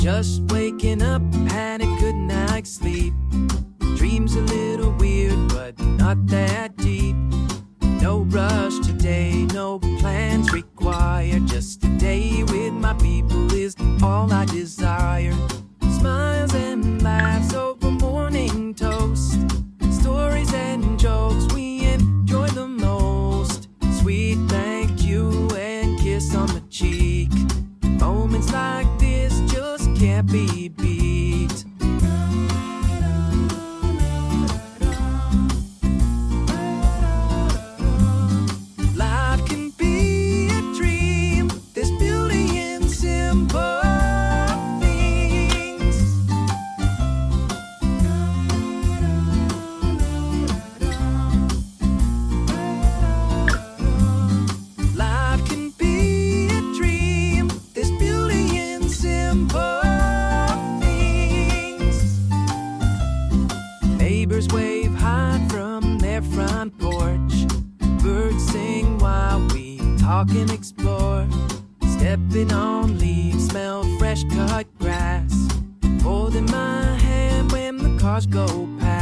Just waking up, had a good night's sleep. Dreams a little weird, but not that deep. No rush today, no plans required. Just a day with my people is all I desire. Smiles and laughs oh, Stepping on leaves, smell fresh cut grass. Holding my hand when the cars go past.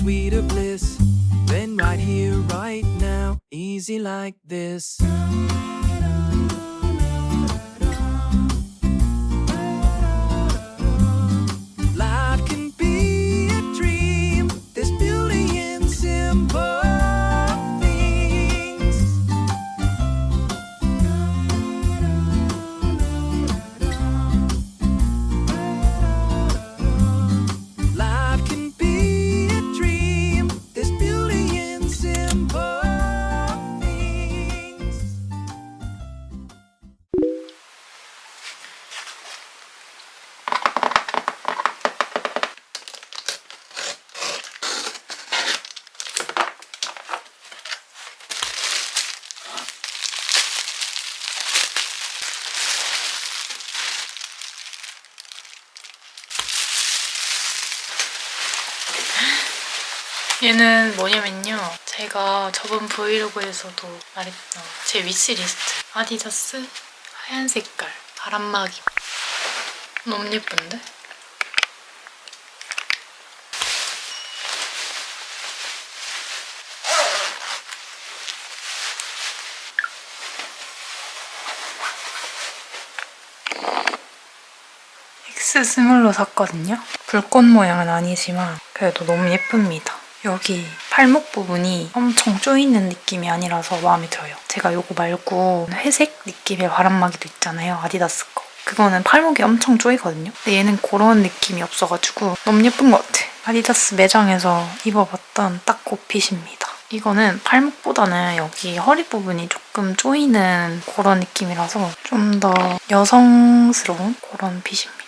Sweeter bliss than right here, right now, easy like this. 얘는 뭐냐면요. 제가 저번 브이로그에서도 말했던 제 위시리스트. 아디다스 하얀 색깔 바람막이. 너무 예쁜데? X 스물로 샀거든요. 불꽃 모양은 아니지만 그래도 너무 예쁩니다. 여기 팔목 부분이 엄청 쪼이는 느낌이 아니라서 마음에 들어요. 제가 요거 말고 회색 느낌의 바람막이도 있잖아요. 아디다스 거. 그거는 팔목이 엄청 쪼이거든요. 근데 얘는 그런 느낌이 없어가지고 너무 예쁜 것 같아. 아디다스 매장에서 입어봤던 딱 그 핏입니다. 이거는 팔목보다는 여기 허리 부분이 조금 쪼이는 그런 느낌이라서 좀 더 여성스러운 그런 핏입니다.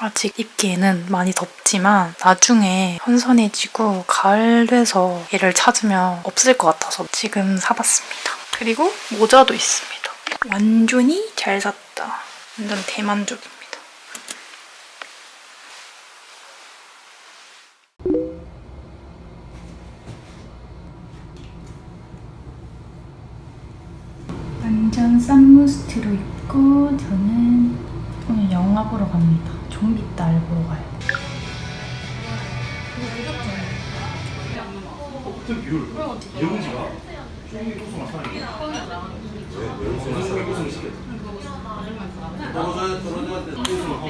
아직 입기에는 많이 덥지만 나중에 선선해지고 가을 돼서 얘를 찾으면 없을 것 같아서 지금 사봤습니다. 그리고 모자도 있습니다. 완전히 잘 샀다. 완전 대만족입니다. 완전 쌈무스트로 입고 저는 오늘 영화 보러 갑니다. 좀비 딸 보러 가요. 어떤 비율? 영지가 중국이 고수만 사는 거. 왜? 왜 고수만 시켰 떨어져야 떨어져야 돼. 고수를 하고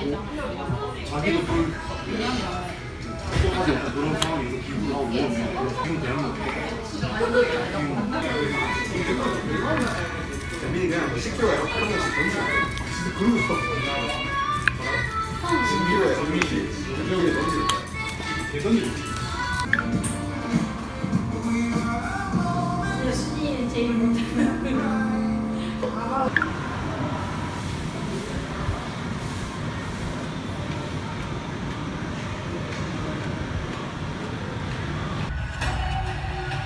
자기도 그 똑같이 그런 상황에서 기부를 하고 기분 대한민국 재민이 그냥 10kg에 한 번씩 던져. 진짜 그러고 있어. 10kg에 한 번씩 여기에 던져. 대선이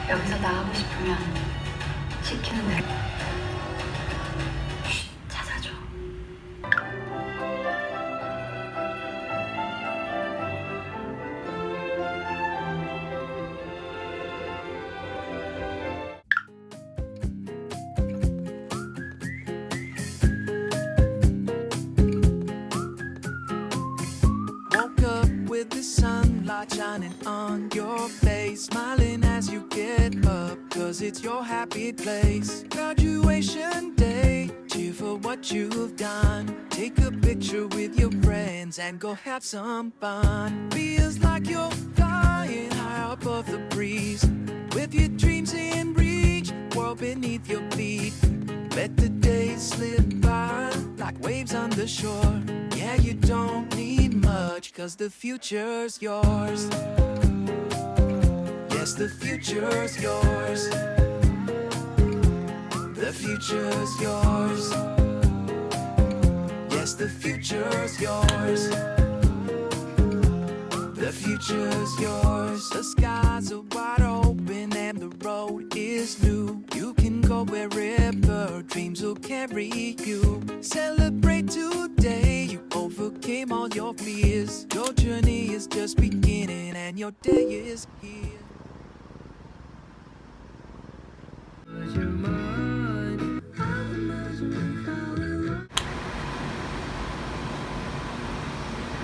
여기서 나가고 싶으면 it's your happy place. Graduation day, cheer for what you've done. Take a picture with your friends and go have some fun. Feels like you're flying high above the breeze, with your dreams in reach, world beneath your feet. Let the days slip by like waves on the shore. Yeah, you don't need much, cause the future's yours. Yes, the future's yours. The future's yours. Yes, the future's yours. The future's yours. The skies are wide open and the road is new. You can go wherever dreams will carry you. Celebrate today. You overcame all your fears. Your journey is just beginning and your day is here.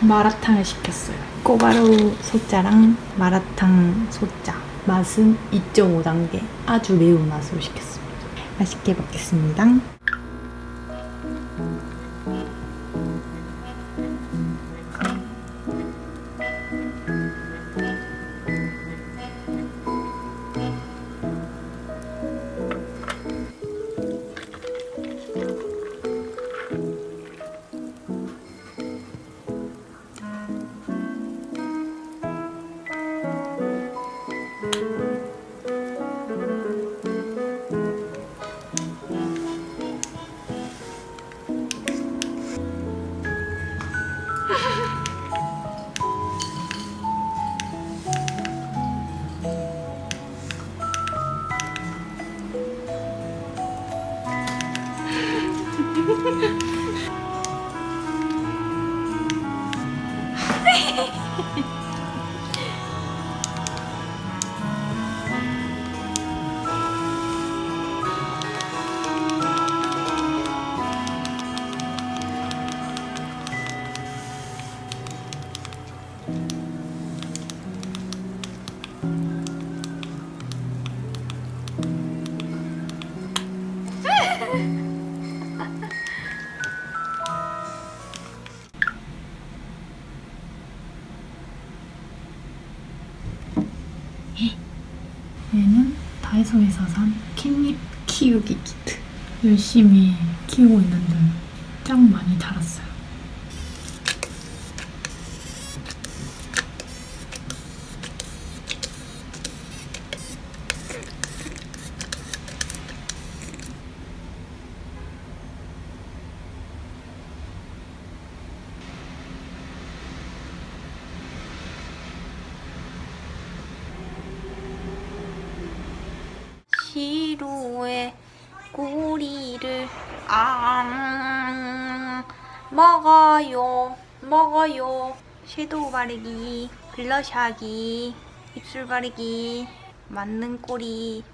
마라탕을 시켰어요. 꼬바로우 소짜랑 마라탕 소짜. 맛은 2.5단계. 아주 매운 맛으로 시켰습니다. 맛있게 먹겠습니다. 다이소에서 산 캣닙 키우기 키트. 열심히 키우고 있는데 짱 많이 자랐어요. 시루의 앙 먹어요 먹어요. 섀도우 바르기 블러셔 하기 입술 바르기 맞는 꼬리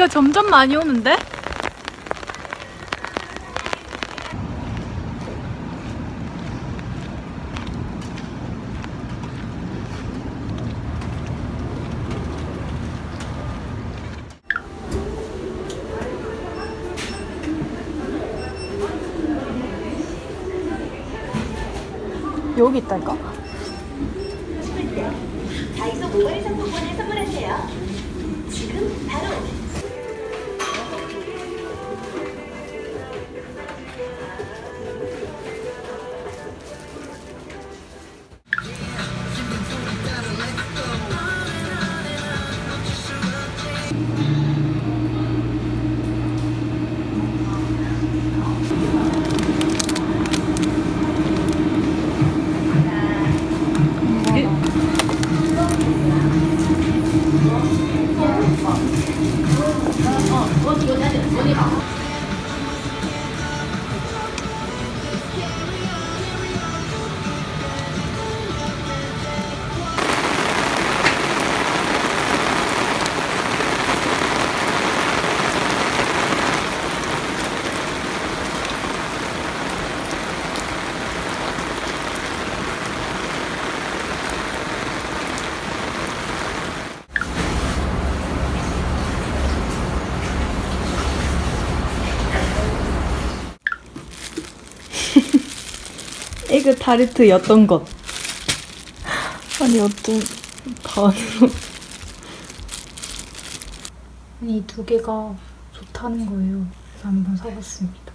비가 점점 많이 오는데? 여기 있다니까? 다이소 모바일 상품권을 선물하세요. 지금 바로 에그 타르트였던 것. 아니 어떤 반으로. 아니 이 두 개가 좋다는 거예요. 그래서 한번 사봤습니다.